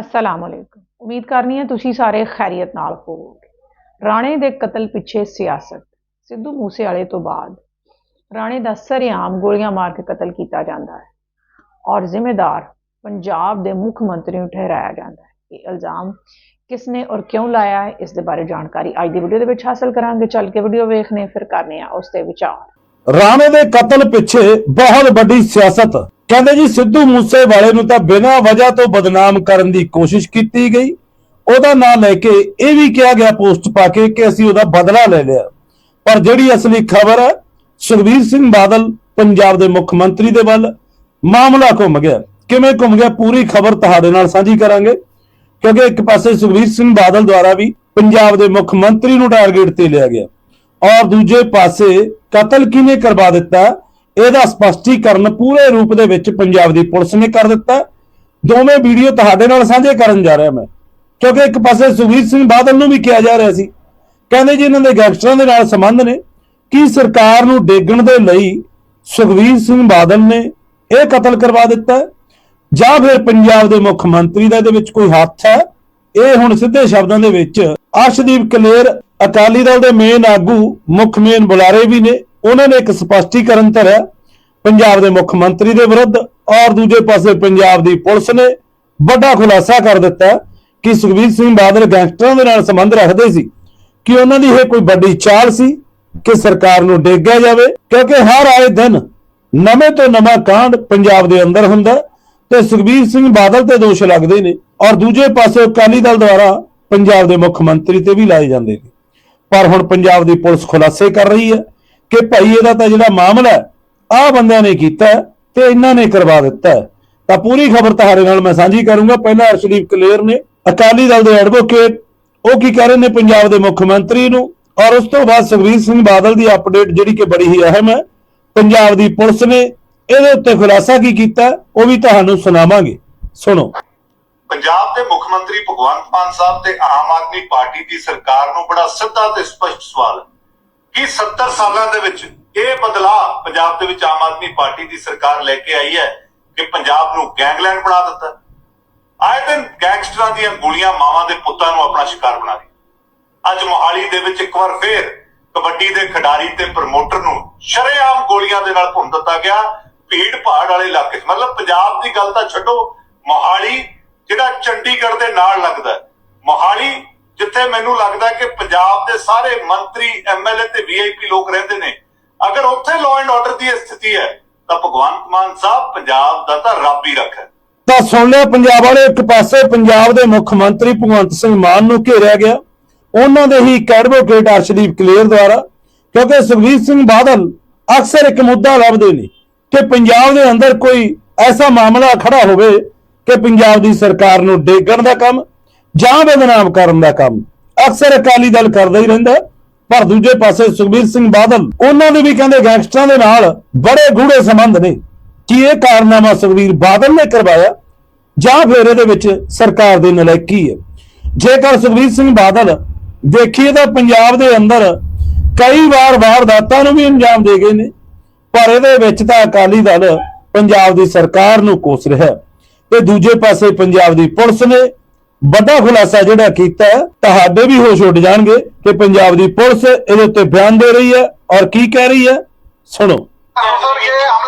ਅਸਲਾਮ ਅਲੈਕੁਮ। ਉਮੀਦ ਕਰਨੀ ਹੈ ਤੁਸੀਂ ਸਾਰੇ ਖੈਰੀਅਤ ਨਾਲ ਹੋਵੋਗੇ। ਰਾਣੇ ਦੇ ਕਤਲ ਪਿੱਛੇ ਸਿਆਸਤ। ਸਿੱਧੂ ਮੂਸੇ ਤੋਂ ਬਾਅਦ ਰਾਣੇ ਦਾ ਸਰੇਆਮ ਗੋਲੀਆਂ ਮਾਰ ਕੇ ਕਤਲ ਕੀਤਾ ਜਾਂਦਾ ਹੈ ਔਰ ਜ਼ਿੰਮੇਦਾਰ ਪੰਜਾਬ ਦੇ ਮੁੱਖ ਮੰਤਰੀ ਨੂੰ ਠਹਿਰਾਇਆ ਜਾਂਦਾ ਹੈ। ਇਹ ਇਲਜ਼ਾਮ ਕਿਸਨੇ ਔਰ ਕਿਉਂ ਲਾਇਆ ਹੈ, ਇਸ ਦੇ ਬਾਰੇ ਜਾਣਕਾਰੀ ਅੱਜ ਦੀ ਵੀਡੀਓ ਦੇ ਵਿੱਚ ਹਾਸਲ ਕਰਾਂਗੇ। ਚੱਲ ਕੇ ਵੀਡੀਓ ਵੇਖਨੇ ਫਿਰ ਕਰਨੇ ਆ ਉਸ ਤੇ ਵਿਚਾਰ। ਰਾਣੇ ਦੇ ਕਤਲ ਪਿੱਛੇ ਬਹੁਤ ਵੱਡੀ ਸਿਆਸਤ ਕਹਿੰਦੇ ਜੀ, ਸਿੱਧੂ ਮੂਸੇ ਵਾਲੇ ਨੂੰ ਤਾਂ ਬਿਨਾਂ ਵਜ੍ਹਾ ਤੋਂ ਬਦਨਾਮ ਕਰਨ ਦੀ ਕੋਸ਼ਿਸ਼ ਕੀਤੀ ਗਈ। ਉਹਦਾ ਨਾਂ ਲੈ ਕੇ ਇਹ ਵੀ ਕਿਹਾ ਗਿਆ ਪੋਸਟ ਪਾ ਕੇ ਕਿ ਅਸੀਂ ਉਹਦਾ ਬਦਲਾ ਲੈ ਲਿਆ। ਪਰ ਜਿਹੜੀ ਅਸਲੀ ਖਬਰ ਹੈ, ਸੁਖਬੀਰ ਸਿੰਘ ਬਾਦਲ ਪੰਜਾਬ ਦੇ ਮੁੱਖ ਮੰਤਰੀ ਦੇ ਵੱਲ ਮਾਮਲਾ ਘੁੰਮ ਗਿਆ। ਕਿਵੇਂ ਘੁੰਮ ਗਿਆ, ਪੂਰੀ ਖਬਰ ਤੁਹਾਡੇ ਨਾਲ ਸਾਂਝੀ ਕਰਾਂਗੇ। ਕਿਉਂਕਿ ਇੱਕ ਪਾਸੇ ਸੁਖਬੀਰ ਸਿੰਘ ਬਾਦਲ ਦੁਆਰਾ ਵੀ ਪੰਜਾਬ ਦੇ ਮੁੱਖ ਮੰਤਰੀ ਨੂੰ ਟਾਰਗੇਟ ਤੇ ਲਿਆ ਗਿਆ। ਔਰ ਦੂਜੇ ਪਾਸੇ ਕਤਲ ਕਿਹਨੇ ਕਰਵਾ ਦਿੱਤਾ? ਇਹਦਾ ਸਪਸ਼ਟੀਕਰਨ ਪੂਰੇ ਰੂਪ ਦੇ ਵਿੱਚ ਪੰਜਾਬ ਦੀ ਪੁਲਿਸ ਨੇ ਕਰ ਦਿੱਤਾ। ਦੋਵੇਂ ਵੀਡੀਓ ਤੁਹਾਡੇ ਨਾਲ ਸਾਂਝੇ ਕਰਨ ਜਾ ਰਿਹਾ ਮੈਂ। ਕਿਉਂਕਿ ਇੱਕ ਪਾਸੇ ਸੁਖਬੀਰ ਸਿੰਘ ਬਾਦਲ ਨੂੰ ਵੀ ਕਿਹਾ ਜਾ ਰਿਹਾ ਸੀ। ਕਹਿੰਦੇ ਜੀ ਇਹਨਾਂ ਦੇ ਗੈਂਗਸਟਰਾਂ ਦੇ ਨਾਲ ਸੰਬੰਧ ਨੇ ਕਿ ਸਰਕਾਰ ਨੂੰ ਡੇਗਣ ਦੇ ਲਈ ਸੁਖਬੀਰ ਸਿੰਘ ਬਾਦਲ ਨੇ ਇਹ ਕਤਲ ਕਰਵਾ ਦਿੱਤਾ। ਜਾਂ ਫਿਰ ਪੰਜਾਬ ਦੇ ਮੁੱਖ ਮੰਤਰੀ ਦਾ ਇਹਦੇ ਵਿੱਚ ਕੋਈ ਹੱਥ ਹੈ? ਇਹ ਹੁਣ ਸਿੱਧੇ ਸ਼ਬਦਾਂ ਦੇ ਵਿੱਚ ਅਰਸ਼ਦੀਪ ਕਲੇਰ ਅਕਾਲੀ ਦਲ ਦੇ ਮੇਨ ਆਗੂ, ਮੁੱਖ ਮੇਨ ਬੁਲਾਰੇ ਵੀ ਨੇ। ਉਹਨਾਂ ਨੇ ਇੱਕ ਸਪਸ਼ਟੀਕਰਨ ਧਰਿਆ। ਪੰਜਾਬ ਦੇ ਮੁੱਖ ਮੰਤਰੀ ਦੇ ਵਿਰੁੱਧ ਔਰ ਦੂਜੇ ਪਾਸੇ ਪੰਜਾਬ ਦੀ ਪੁਲਿਸ ਨੇ ਵੱਡਾ ਖੁਲਾਸਾ ਕਰ ਦਿੱਤਾ ਕਿ ਸੁਖਬੀਰ ਸਿੰਘ ਬਾਦਲ ਗੈਂਗਸਟਰਾਂ ਦੇ ਨਾਲ ਸੰਬੰਧ ਰੱਖਦੇ ਸੀ ਕਿ ਉਹਨਾਂ ਦੀ ਇਹ ਕੋਈ ਵੱਡੀ ਚਾਲ ਸੀ ਕਿ ਸਰਕਾਰ ਨੂੰ ਡੇਗਿਆ ਜਾਵੇ, ਕਿਉਂਕਿ ਹਰ ਆਏ ਦਿਨ ਨਵੇਂ ਤੋਂ ਨਵਾਂ ਕਾਂਡ ਪੰਜਾਬ ਦੇ ਅੰਦਰ ਹੁੰਦਾ ਤੇ ਸੁਖਬੀਰ ਸਿੰਘ ਬਾਦਲ ਤੇ ਦੋਸ਼ ਲੱਗਦੇ ਨੇ ਔਰ ਦੂਜੇ ਪਾਸੇ ਅਕਾਲੀ ਦਲ ਦੁਆਰਾ ਪੰਜਾਬ ਦੇ ਮੁੱਖ ਮੰਤਰੀ ਤੇ ਵੀ ਲਾਏ ਜਾਂਦੇ ਨੇ। ਪਰ ਹੁਣ ਪੰਜਾਬ ਦੀ ਪੁਲਿਸ ਖੁਲਾਸੇ ਕਰ ਰਹੀ ਹੈ। ਕਿ ਭਾਈ ਇਹਦਾ ਤਾਂ ਜਿਹੜਾ ਮਾਮਲਾ ਹੈ ਬੰਦਿਆਂ ਨੇ ਕੀਤਾ ਤੇ ਇਹਨਾਂ ਨੇ ਕਰਵਾ ਦਿੱਤਾ ਤਾਂ ਪੂਰੀ ਖਬਰ ਤੁਹਾਡੇ ਨਾਲ ਮੈਂ ਸਾਂਝੀ ਕਰੂੰਗਾ। ਪਹਿਲਾਂ ਅਰਸ਼ਦੀਪ ਕਲੇਰ ਨੇ ਅਕਾਲੀ ਦਲ ਦੇ ਐਡਵੋਕੇਟ ਉਹ ਕੀ ਕਹਿ ਰਹੇ ਨੇ ਪੰਜਾਬ ਦੇ ਮੁੱਖ ਮੰਤਰੀ ਨੂੰ? ਔਰ ਉਸ ਤੋਂ ਬਾਅਦ ਸੁਖਬੀਰ ਸਿੰਘ ਬਾਦਲ ਦੀ ਅਪਡੇਟ ਜਿਹੜੀ ਕਿ ਬੜੀ ਹੀ ਅਹਿਮ ਹੈ, ਪੰਜਾਬ ਦੀ ਪੁਲਿਸ ਨੇ ਇਹਦੇ ਉੱਤੇ ਖੁਲਾਸਾ ਕੀ ਕੀਤਾ? ਉਹ ਵੀ ਤੁਹਾਨੂੰ ਸੁਣਾਵਾਂਗੇ। ਸੁਣੋ। ਪੰਜਾਬ ਦੇ ਮੁੱਖ ਮੰਤਰੀ ਭਗਵੰਤ ਮਾਨ ਸਾਹਿਬ ਤੇ ਆਮ ਆਦਮੀ ਪਾਰਟੀ ਦੀ ਸਰਕਾਰ ਨੂੰ ਬੜਾ ਸਿੱਧਾ ਤੇ ਸਪਸ਼ਟ ਸਵਾਲ ਹੈ। ਕਿ 70 ਸਾਲਾਂ ਦੇ ਵਿੱਚ ਇਹ ਬਦਲਾਅ ਪੰਜਾਬ ਦੇ ਵਿੱਚ ਆਮ ਆਦਮੀ ਪਾਰਟੀ ਦੀ ਸਰਕਾਰ ਲੈ ਕੇ ਆਈ ਹੈ ਕਿ ਪੰਜਾਬ ਨੂੰ ਗੈਂਗਲੈਂਡ ਬਣਾ ਦਿੱਤਾ। ਆਏ ਦਿਨ ਗੈਂਗਸਟਰਾਂ ਦੀਆਂ ਗੋਲੀਆਂ ਮਾਵਾਂ ਦੇ ਪੁੱਤਾਂ ਨੂੰ ਆਪਣਾ ਸ਼ਿਕਾਰ ਬਣਾ ਰਹੀ ਅੱਜ ਮੋਹਾਲੀ ਦੇ ਵਿੱਚ ਇੱਕ ਵਾਰ ਫੇਰ ਕਬੱਡੀ ਦੇ ਖਿਡਾਰੀ ਤੇ ਪ੍ਰਮੋਟਰ ਨੂੰ ਸ਼ਰੇਆਮ ਗੋਲੀਆਂ ਦੇ ਨਾਲ ਭੁੰਨ ਦਿੱਤਾ ਗਿਆ। ਭੀੜ ਭਾੜ ਵਾਲੇ ਇਲਾਕੇ ਮਤਲਬ ਪੰਜਾਬ ਦੀ ਗੱਲ ਤਾਂ ਛੱਡੋ। ਮੋਹਾਲੀ ਜਿਹੜਾ ਚੰਡੀਗੜ੍ਹ ਦੇ ਨਾਲ ਲੱਗਦਾ ਮੋਹਾਲੀ ਜਿੱਥੇ ਮੈਨੂੰ ਲੱਗਦਾ ਕਿ ਪੰਜਾਬ ਦੇ ਸਾਰੇ ਮੰਤਰੀ ਐਮਐਲਏ ਤੇ ਵੀਆਈਪੀ ਲੋਕ ਰਹਿੰਦੇ ਨੇ। ਅਗਰ ਉੱਥੇ ਲਾਅ ਐਂਡ ਆਰਡਰ ਦੀ ਸਥਿਤੀ ਹੈ, ਤਾਂ ਭਗਵੰਤ ਮਾਨ ਸਾਹਿਬ ਪੰਜਾਬ ਦਾ ਤਾਂ ਰੱਬ ਹੀ ਰੱਖਾ ਤਾਂ ਸੁਣ ਲਿਆ ਪੰਜਾਬ ਵਾਲੇ, ਇੱਕ ਪਾਸੇ ਪੰਜਾਬ ਦੇ ਮੁੱਖ ਮੰਤਰੀ ਭਗਵੰਤ ਸਿੰਘ ਮਾਨ ਨੂੰ ਘੇਰਿਆ ਗਿਆ। ਉਹਨਾਂ ਦੇ ਹੀ ਇੱਕ ਅਰਸ਼ਦੀਪ ਕਲੇਰ ਦੁਆਰਾ, ਕਿਉਂਕਿ ਸੁਖਬੀਰ ਸਿੰਘ ਬਾਦਲ ਅਕਸਰ ਇੱਕ ਮੁੱਦਾ ਲੱਭਦੇ ਨੇ ਕਿ ਪੰਜਾਬ ਦੇ ਅੰਦਰ ਕੋਈ ਐਸਾ ਮਾਮਲਾ ਖੜਾ ਹੋਵੇ ਕਿ ਪੰਜਾਬ ਦੀ ਸਰਕਾਰ ਨੂੰ ਡੇਗਣ ਦਾ ਕੰਮ ਜਾਂ ਬਦਨਾਮ ਕਰਨ ਦਾ ਕੰਮ। ਅਕਸਰ ਅਕਾਲੀ ਦਲ ਕਰਦਾ ਹੀ ਰਹਿੰਦਾ ਪਰ ਦੂਜੇ ਪਾਸੇ ਸੁਖਬੀਰ ਸਿੰਘ ਬਾਦਲ, ਉਹਨਾਂ ਦੇ ਵੀ ਕਹਿੰਦੇ ਗੈਂਗਸਟਰਾਂ ਦੇ ਨਾਲ ਬੜੇ ਗੂੜੇ ਸੰਬੰਧ ਨੇ ਕਿ ਇਹ ਕਾਰਨਾਮਾ ਸੁਖਬੀਰ ਬਾਦਲ ਨੇ ਕਰਵਾਇਆ ਜਾਂ ਫਿਰ ਇਹਦੇ ਵਿੱਚ ਸਰਕਾਰ ਦੀ ਨਲਾਇਕੀ ਹੈ। ਜੇਕਰ ਸੁਖਬੀਰ ਸਿੰਘ ਬਾਦਲ ਦੇਖੀਏ ਤਾਂ ਪੰਜਾਬ ਦੇ ਅੰਦਰ ਕਈ ਵਾਰ ਵਾਰਦਾਤਾਂ ਨੂੰ ਵੀ ਅੰਜਾਮ ਦੇ ਗਏ ਨੇ, ਪਰ ਇਹਦੇ ਵਿੱਚ ਤਾਂ ਅਕਾਲੀ ਦਲ ਪੰਜਾਬ ਦੀ ਸਰਕਾਰ ਨੂੰ ਕੋਸ ਰਿਹਾ ਹੈ। ਤੇ ਦੂਜੇ ਪਾਸੇ ਪੰਜਾਬ ਦੀ ਪੁਲਿਸ ਨੇ ਵੱਡਾ ਖੁਲਾਸਾ ਜਿਹੜਾ ਕੀਤਾ ਤੁਹਾਡੇ ਵੀ ਹੋਸ਼ ਉੱਡ ਜਾਣਗੇ ਕਿ ਪੰਜਾਬ ਦੀ ਪੁਲਿਸ ਇਹਦੇ ਉੱਤੇ ਬਿਆਨ ਦੇ ਰਹੀ ਹੈ ਔਰ ਕੀ ਕਹਿ ਰਹੀ ਹੈ। ਸੁਣੋ। ਸਰ ਇਹ ਹਮਲਾ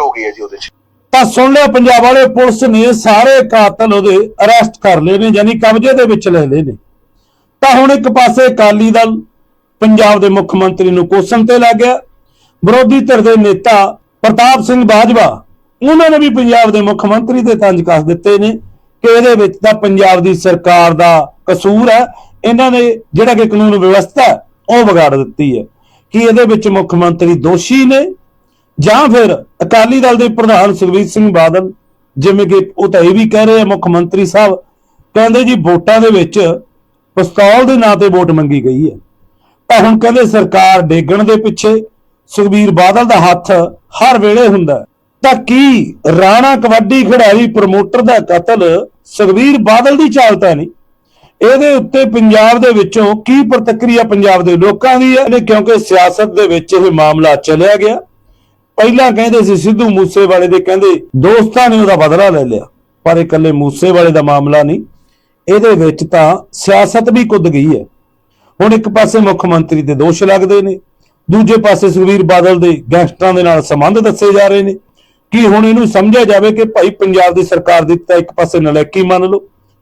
ਹੋ ਗਈ ਹੈ ਜੀ ਉਹਦੇ ਚ। ਤਾਂ ਸੁਣ ਲਿਆ ਪੰਜਾਬ ਵਾਲੇ ਪੁਲਿਸ ਨੇ ਸਾਰੇ ਕਾਤਲ ਉਹਦੇ ਅਰੈਸਟ ਕਰ ਲਏ ਨੇ, ਯਾਨੀ ਕਬਜ਼ੇ ਦੇ ਵਿੱਚ ਲੈ ਲਏ ਨੇ। ਤਾਂ ਹੁਣ ਇੱਕ ਪਾਸੇ ਅਕਾਲੀ ਦਲ ਪੰਜਾਬ ਦੇ ਮੁੱਖ ਮੰਤਰੀ ਨੂੰ ਕੋਸਣ ਤੇ ਲੱਗ ਗਿਆ। ਵਿਰੋਧੀ ਧਿਰ ਦੇ ਨੇਤਾ ਪ੍ਰਤਾਪ ਸਿੰਘ ਬਾਜਵਾ, ਉਹਨਾਂ ਨੇ ਵੀ ਪੰਜਾਬ ਦੇ ਮੁੱਖ ਮੰਤਰੀ ਤੇ ਤੰਜ ਕੱਸ ਦਿੱਤੇ ਨੇ ਕਿ ਇਹਦੇ ਵਿੱਚ ਤਾਂ ਪੰਜਾਬ ਦੀ ਸਰਕਾਰ ਦਾ ਕਸੂਰ ਹੈ। ਇਹਨਾਂ ਨੇ ਜਿਹੜਾ ਕਿ ਕਾਨੂੰਨ ਵਿਵਸਥਾ ਉਹ ਵਿਗਾੜ ਦਿੱਤੀ ਹੈ ਕਿ ਇਹਦੇ ਵਿੱਚ ਮੁੱਖ ਮੰਤਰੀ ਦੋਸ਼ੀ ਨੇ ਜਾਂ ਫਿਰ ਅਕਾਲੀ ਦਲ ਦੇ ਪ੍ਰਧਾਨ ਸੁਖਬੀਰ ਸਿੰਘ ਬਾਦਲ, ਜਿਵੇਂ ਕਿ ਉਹ ਤਾਂ ਇਹ ਵੀ ਕਹਿ ਰਹੇ ਆ, ਮੁੱਖ ਮੰਤਰੀ ਸਾਹਿਬ, ਕਹਿੰਦੇ ਜੀ ਵੋਟਾਂ ਦੇ ਵਿੱਚ ਪਿਸਤੌਲ ਦੇ ਨਾਂ ਤੇ ਵੋਟ ਮੰਗੀ ਗਈ ਹੈ। ਤਾਂ ਹੁਣ ਕਹਿੰਦੇ ਸਰਕਾਰ ਡੇਗਣ ਦੇ ਪਿੱਛੇ ਸੁਖਬੀਰ ਬਾਦਲ ਦਾ ਹੱਥ ਹਰ ਵੇਲੇ ਹੁੰਦਾ ਤਾਂ ਕੀ ਰਾਣਾ ਕਬੱਡੀ ਖਿਡਾਰੀ ਪ੍ਰਮੋਟਰ ਦਾ ਕਤਲ ਸੁਖਬੀਰ ਬਾਦਲ ਦੀ ਚਾਲਤਾ ਨਹੀਂ? ਇਹਦੇ ਉੱਤੇ ਪੰਜਾਬ ਦੇ ਵਿੱਚੋਂ ਕੀ ਪ੍ਰਤੀਕਿਰਿਆ ਪੰਜਾਬ ਦੇ ਲੋਕਾਂ ਦੀ ਹੈ? ਕਿਉਂਕਿ ਸਿਆਸਤ ਦੇ ਵਿੱਚ ਇਹ ਮਾਮਲਾ ਚੱਲਿਆ ਗਿਆ। ਪਹਿਲਾਂ ਕਹਿੰਦੇ ਸੀ ਸਿੱਧੂ ਮੂਸੇਵਾਲੇ ਦੇ, ਕਹਿੰਦੇ ਦੋਸਤਾਂ ਨੇ ਉਹਦਾ ਬਦਲਾ ਲੈ ਲਿਆ। ਪਰ ਇਹ ਇਕੱਲੇ ਮੂਸੇਵਾਲੇ ਦਾ ਮਾਮਲਾ ਨਹੀਂ। ਇਹਦੇ ਵਿੱਚ ਤਾਂ ਸਿਆਸਤ ਵੀ ਕੁੱਦ ਗਈ ਹੈ। ਹੁਣ ਇੱਕ ਪਾਸੇ ਮੁੱਖ ਮੰਤਰੀ ਦੇ ਦੋਸ਼ ਲੱਗਦੇ ਨੇ, ਦੂਜੇ ਪਾਸੇ ਸੁਖਬੀਰ ਬਾਦਲ ਦੇ ਗੈਂਗਸਟਰਾਂ ਦੇ ਨਾਲ ਸੰਬੰਧ ਦੱਸੇ ਜਾ ਰਹੇ ਨੇ। ਕਿ ਹੁਣ ਇਹਨੂੰ ਸਮਝਿਆ ਜਾਵੇ ਕਿ ਭਾਈ ਪੰਜਾਬ ਦੀ ਸਰਕਾਰ ਦੀ ਤਾਂ ਇੱਕ ਪਾਸੇ ਨਲੈਕੀ ਮੰਨ ਲਓ,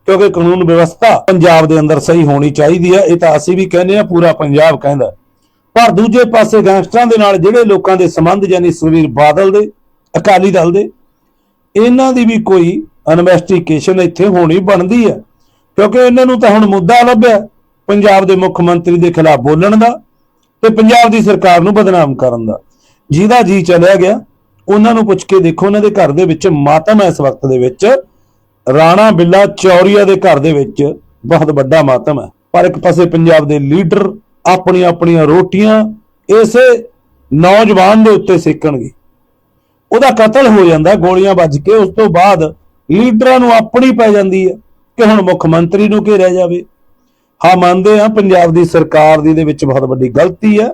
ਕਿਉਂਕਿ ਕਾਨੂੰਨ ਵਿਵਸਥਾ ਪੰਜਾਬ ਦੇ ਅੰਦਰ ਸਹੀ ਹੋਣੀ ਚਾਹੀਦੀ ਹੈ, ਇਹ ਤਾਂ ਅਸੀਂ ਵੀ ਕਹਿੰਦੇ ਆ ਪੂਰਾ ਪੰਜਾਬ ਕਹਿੰਦਾ ਪਰ ਦੂਜੇ ਪਾਸੇ ਗੈਂਗਸਟਰਾਂ ਦੇ ਨਾਲ ਜਿਹੜੇ ਲੋਕਾਂ ਦੇ ਸੰਬੰਧ ਯਾਨੀ ਸੁਖਬੀਰ ਬਾਦਲ ਦੇ, ਅਕਾਲੀ ਦਲ ਦੇ, ਇਹਨਾਂ ਦੀ ਵੀ ਕੋਈ ਇਨਵੈਸਟੀਗੇਸ਼ਨ ਇੱਥੇ ਹੋਣੀ ਬਣਦੀ ਹੈ। ਕਿਉਂਕਿ ਇਹਨਾਂ ਨੂੰ ਤਾਂ ਹੁਣ ਮੁੱਦਾ ਲੱਭਿਆ ਪੰਜਾਬ ਦੇ ਮੁੱਖ ਮੰਤਰੀ ਦੇ ਖਿਲਾਫ ਬੋਲਣ ਦਾ ਤੇ ਪੰਜਾਬ ਦੀ ਸਰਕਾਰ ਨੂੰ ਬਦਨਾਮ ਕਰਨ ਦਾ। ਜਿਹਦਾ ਜੀ ਚਲਿਆ ਗਿਆ, ਉਹਨਾਂ ਨੂੰ ਪੁੱਛ ਕੇ ਦੇਖੋ ਉਹਨਾਂ ਦੇ ਘਰ ਦੇ ਵਿੱਚ ਮਾਤਮ ਹੈ ਇਸ ਵਕਤ ਦੇ ਵਿੱਚ। ਰਾਣਾ ਬਿੱਲਾ ਚੌਰੀਆ ਦੇ ਘਰ ਦੇ ਵਿੱਚ ਬਹੁਤ ਵੱਡਾ ਮਾਤਮ ਹੈ। ਪਰ ਇੱਕ ਪਾਸੇ ਪੰਜਾਬ ਦੇ ਲੀਡਰ ਆਪਣੀਆਂ ਆਪਣੀਆਂ ਰੋਟੀਆਂ ਇਸੇ ਨੌਜਵਾਨ ਦੇ ਉੱਤੇ ਸੇਕਣਗੇ। ਉਹਦਾ ਕਤਲ ਹੋ ਜਾਂਦਾ, ਗੋਲੀਆਂ ਵੱਜ ਕੇ, ਉਸ ਤੋਂ ਬਾਅਦ ਲੀਡਰਾਂ ਨੂੰ ਆਪਣੀ ਪੈ ਜਾਂਦੀ ਹੈ ਕਿ ਹੁਣ ਮੁੱਖ ਮੰਤਰੀ ਨੂੰ ਘੇਰਿਆ ਜਾਵੇ। ਹਾਂ, ਮੰਨਦੇ ਆ ਪੰਜਾਬ ਦੀ ਸਰਕਾਰ ਦੀ ਦੇ ਵਿੱਚ ਬਹੁਤ ਵੱਡੀ ਗਲਤੀ ਹੈ।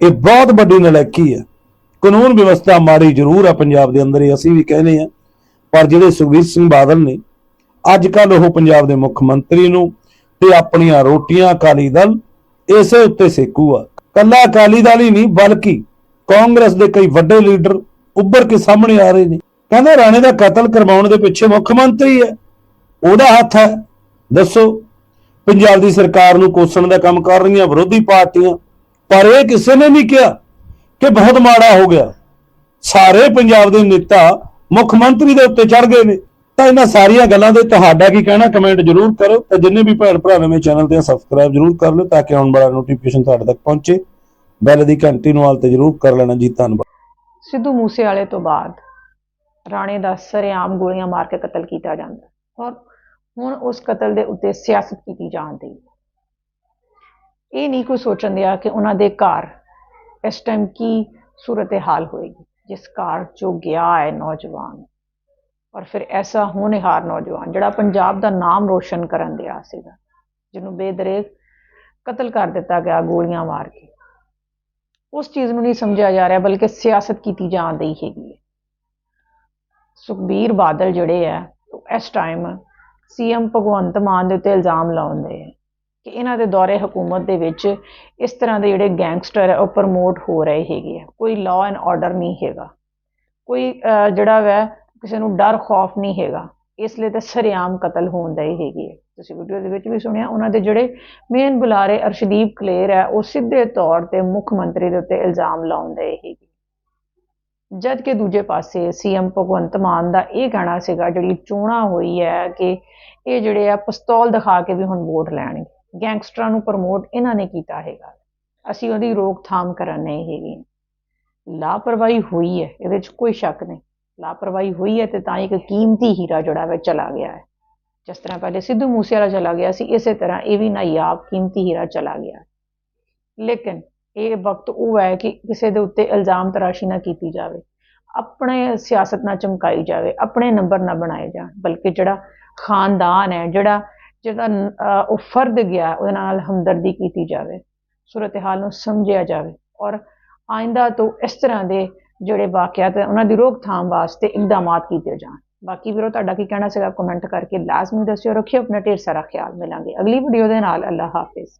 ਇਹ ਬਹੁਤ ਵੱਡੀ ਨਲਾਇਕੀ ਹੈ। ਕਾਨੂੰਨ ਵਿਵਸਥਾ ਮਾੜੀ ਜ਼ਰੂਰ ਆ ਪੰਜਾਬ ਦੇ ਅੰਦਰ, ਇਹ ਅਸੀਂ ਵੀ ਕਹਿੰਦੇ ਆ ਪਰ ਜਿਹੜੇ ਸੁਖਬੀਰ ਸਿੰਘ ਬਾਦਲ ਨੇ ਅੱਜ ਕੱਲ ਉਹ ਪੰਜਾਬ ਦੇ ਮੁੱਖ ਮੰਤਰੀ ਨੂੰ ਤੇ ਆਪਣੀਆਂ ਰੋਟੀਆਂ ਅਕਾਲੀ ਦਲ ਇਸੇ ਉੱਤੇ ਸੇਕੂ ਆ। ਕੱਲਾ ਅਕਾਲੀ ਦਲ ਹੀ ਨਹੀਂ, ਬਲਕਿ ਕਾਂਗਰਸ ਦੇ ਕਈ ਵੱਡੇ ਲੀਡਰ ਉੱਭਰ ਕੇ ਸਾਹਮਣੇ ਆ ਰਹੇ ਨੇ। ਕਹਿੰਦੇ ਰਾਣੇ ਦਾ ਕਤਲ ਕਰਵਾਉਣ ਦੇ ਪਿੱਛੇ ਮੁੱਖ ਮੰਤਰੀ ਹੈ। ਉਹਦਾ ਹੱਥ ਹੈ। ਦੱਸੋ, ਪੰਜਾਬ ਦੀ ਸਰਕਾਰ ਨੂੰ ਕੋਸਣ ਦਾ ਕੰਮ ਕਰ ਰਹੀਆਂ ਵਿਰੋਧੀ ਪਾਰਟੀਆਂ, ਪਰ ਇਹ ਕਿਸੇ ਨੇ ਨਹੀਂ ਕਿਹਾ ਕਿ ਬਹੁਤ ਮਾੜਾ ਹੋ ਗਿਆ। ਸਾਰੇ ਪੰਜਾਬ ਦੇ ਨੇਤਾ ਮੁੱਖ ਮੰਤਰੀ ਦੇ ਉੱਤੇ ਚੜ ਗਏ ਨੇ। ਤਾਂ ਇਹਨਾਂ ਸਾਰੀਆਂ ਗੱਲਾਂ ਦੇ ਤੁਹਾਡਾ ਕੀ ਕਹਿਣਾ? ਕਮੈਂਟ ਜਰੂਰ ਕਰੋ ਤੇ ਜਿੰਨੇ ਵੀ ਭੈਣ ਭਰਾ ਨਵੇਂ ਚੈਨਲ ਤੇ ਸਬਸਕ੍ਰਾਈਬ ਜਰੂਰ ਕਰ ਲਿਓ ਤਾਂ ਕਿ ਆਉਣ ਵਾਲਾ ਨੋਟੀਫਿਕੇਸ਼ਨ ਤੁਹਾਡੇ ਤੱਕ ਪਹੁੰਚੇ। ਬੈਲ ਦੀ ਘੰਟੀ ਨੂੰ ਹਾਲ ਤੇ ਜਰੂਰ ਕਰ ਲੈਣਾ ਜੀ, ਧੰਨਵਾਦ। ਸਿੱਧੂ ਮੂਸੇਵਾਲੇ ਤੋਂ ਬਾਅਦ ਰਾਣੇ ਦਾ ਸਰੇਆਮ ਗੋਲੀਆਂ ਮਾਰ ਕੇ ਕਤਲ ਕੀਤਾ ਜਾਂਦਾ। ਔਰ ਹੁਣ ਉਸ ਕਤਲ ਦੇ ਉੱਤੇ ਸਿਆਸਤ ਕੀਤੀ ਜਾਂਦੀ ਹੈ। ਇਹ ਨਹੀਂ ਕੋਈ ਸੋਚਣ ਦਿਆ ਕਿ ਉਹਨਾਂ ਦੇ ਘਰ ਇਸ ਟਾਈਮ ਕੀ ਸੂਰਤ ਹਾਲ ਹੋਏਗੀ, ਜਿਸ ਘਰ ਚੋਂ ਗਿਆ ਹੈ ਨੌਜਵਾਨ। ਔਰ ਫਿਰ ਐਸਾ ਹੋਣਹਾਰ ਨੌਜਵਾਨ, ਜਿਹੜਾ ਪੰਜਾਬ ਦਾ ਨਾਮ ਰੋਸ਼ਨ ਕਰਨ ਦਿਆ ਸੀਗਾ, ਜਿਹਨੂੰ ਬੇਦਰੇਗ ਕਤਲ ਕਰ ਦਿੱਤਾ ਗਿਆ ਗੋਲੀਆਂ ਮਾਰ ਕੇ। ਉਸ ਚੀਜ਼ ਨੂੰ ਨਹੀਂ ਸਮਝਿਆ ਜਾ ਰਿਹਾ, ਬਲਕਿ ਸਿਆਸਤ ਕੀਤੀ ਜਾ ਰਹੀ ਹੈਗੀ ਹੈ। ਸੁਖਬੀਰ ਬਾਦਲ ਜਿਹੜੇ ਆ, ਉਹ ਇਸ ਟਾਈਮ ਸੀਐਮ ਭਗਵੰਤ ਮਾਨ ਦੇ ਉੱਤੇ ਇਲਜ਼ਾਮ ਲਾਉਂਦੇ ਆ ਕਿ ਇਹਨਾਂ ਦੇ ਦੌਰੇ ਹਕੂਮਤ ਦੇ ਵਿੱਚ ਇਸ ਤਰ੍ਹਾਂ ਦੇ ਜਿਹੜੇ ਗੈਂਗਸਟਰ ਹੈ ਉਹ ਪ੍ਰਮੋਟ ਹੋ ਰਹੇ ਹੈਗੇ ਆ। ਕੋਈ ਲਾਅ ਐਂਡ ਆਰਡਰ ਨਹੀਂ ਹੈਗਾ। ਕੋਈ ਜਿਹੜਾ ਵੈ ਕਿਸੇ ਨੂੰ ਡਰ, ਖੌਫ ਨਹੀਂ ਹੈਗਾ। ਇਸ ਲਈ ਤਾਂ ਸਰਿਆਮ ਕਤਲ ਹੋਣ ਦਾ ਹੀ ਹੈਗੀ ਹੈ ਤੁਸੀਂ ਵੀਡੀਓ ਦੇ ਵਿੱਚ ਵੀ ਸੁਣਿਆ, ਉਹਨਾਂ ਦੇ ਜਿਹੜੇ ਮੇਨ ਬੁਲਾਰੇ ਅਰਸ਼ਦੀਪ ਕਲੇਰ ਹੈ, ਉਹ ਸਿੱਧੇ ਤੌਰ ਤੇ ਮੁੱਖ ਮੰਤਰੀ ਦੇ ਉੱਤੇ ਇਲਜ਼ਾਮ ਲਾਉਂਦੇ ਹੈਗੇ। ਜਦ ਕਿ ਦੂਜੇ ਪਾਸੇ ਸੀਐਮ ਭਗਵੰਤ ਮਾਨ ਦਾ ਇਹ ਕਹਿਣਾ ਸੀਗਾ, ਜਿਹੜੀ ਚੋਣਾ ਹੋਈ ਹੈ ਕਿ ਇਹ ਜਿਹੜੇ ਆ ਪਿਸਤੌਲ ਦਿਖਾ ਕੇ ਵੀ ਹੁਣ ਵੋਟ ਲੈਣਗੇ। ਗੈਂਗਸਟਰਾਂ ਨੂੰ ਪ੍ਰਮੋਟ ਇਹਨਾਂ ਨੇ ਕੀਤਾ ਹੈਗਾ। ਅਸੀਂ ਉਹਦੀ ਰੋਕਥਾਮ ਕਰਨ ਨਹੀਂ ਹੈਗੀ ਲਾਪਰਵਾਹੀ ਹੋਈ ਹੈ, ਇਹਦੇ ਵਿੱਚ ਕੋਈ ਸ਼ੱਕ ਨਹੀਂ। ਲਾਪਰਵਾਹੀ ਹੋਈ ਹੈ ਤੇ ਤਾਂ ਇੱਕ ਕੀਮਤੀ ਹੀਰਾ ਜਿਹੜਾ ਵੇ ਚਲਾ ਗਿਆ ਹੈ। ਜਿਸ ਤਰ੍ਹਾਂ ਪਹਿਲੇ ਸਿੱਧੂ ਮੂਸੇਵਾਲਾ ਚਲਾ ਗਿਆ ਸੀ, ਇਸੇ ਤਰ੍ਹਾਂ ਇਹ ਵੀ ਨਾਯਾਬ ਕੀਮਤੀ ਹੀਰਾ ਚਲਾ ਗਿਆ ਲੇਕਿਨ ਇਹ ਵਕਤ ਉਹ ਹੈ ਕਿ ਕਿਸੇ ਦੇ ਉੱਤੇ ਇਲਜ਼ਾਮ ਤਰਾਸ਼ੀ ਨਾ ਕੀਤੀ ਜਾਵੇ, ਆਪਣੇ ਸਿਆਸਤ ਨਾ ਚਮਕਾਈ ਜਾਵੇ, ਆਪਣੇ ਨੰਬਰ ਨਾ ਬਣਾਏ ਜਾਣ, ਬਲਕਿ ਜਿਹੜਾ ਖਾਨਦਾਨ ਹੈ, ਜਿਹੜਾ ਜਿਹੜਾ ਉਹ ਫਰਦ ਗਿਆ, ਉਹਦੇ ਨਾਲ ਹਮਦਰਦੀ ਕੀਤੀ ਜਾਵੇ, ਸੂਰਤ ਹਾਲ ਨੂੰ ਸਮਝਿਆ ਜਾਵੇ ਔਰ ਆਇੰਦਾ ਤੋਂ ਇਸ ਤਰ੍ਹਾਂ ਦੇ ਜਿਹੜੇ ਵਾਕਿਆਤ ਹੈ, ਉਹਨਾਂ ਦੀ ਰੋਕਥਾਮ ਵਾਸਤੇ ਇਕਦਾਮਾਤ ਕੀਤੇ ਜਾਣ। ਬਾਕੀ ਵੀਰੋ, ਤੁਹਾਡਾ ਕੀ ਕਹਿਣਾ ਸੀਗਾ? ਕਮੈਂਟ ਕਰਕੇ ਲਾਜ਼ਮੀ ਦੱਸਿਓ, ਰੱਖਿਓ ਆਪਣਾ ਢੇਰ ਸਾਰਾ ਖਿਆਲ। ਮਿਲਾਂਗੇ ਅਗਲੀ ਵੀਡੀਓ ਦੇ ਨਾਲ। ਅੱਲਾ ਹਾਫਿਜ਼।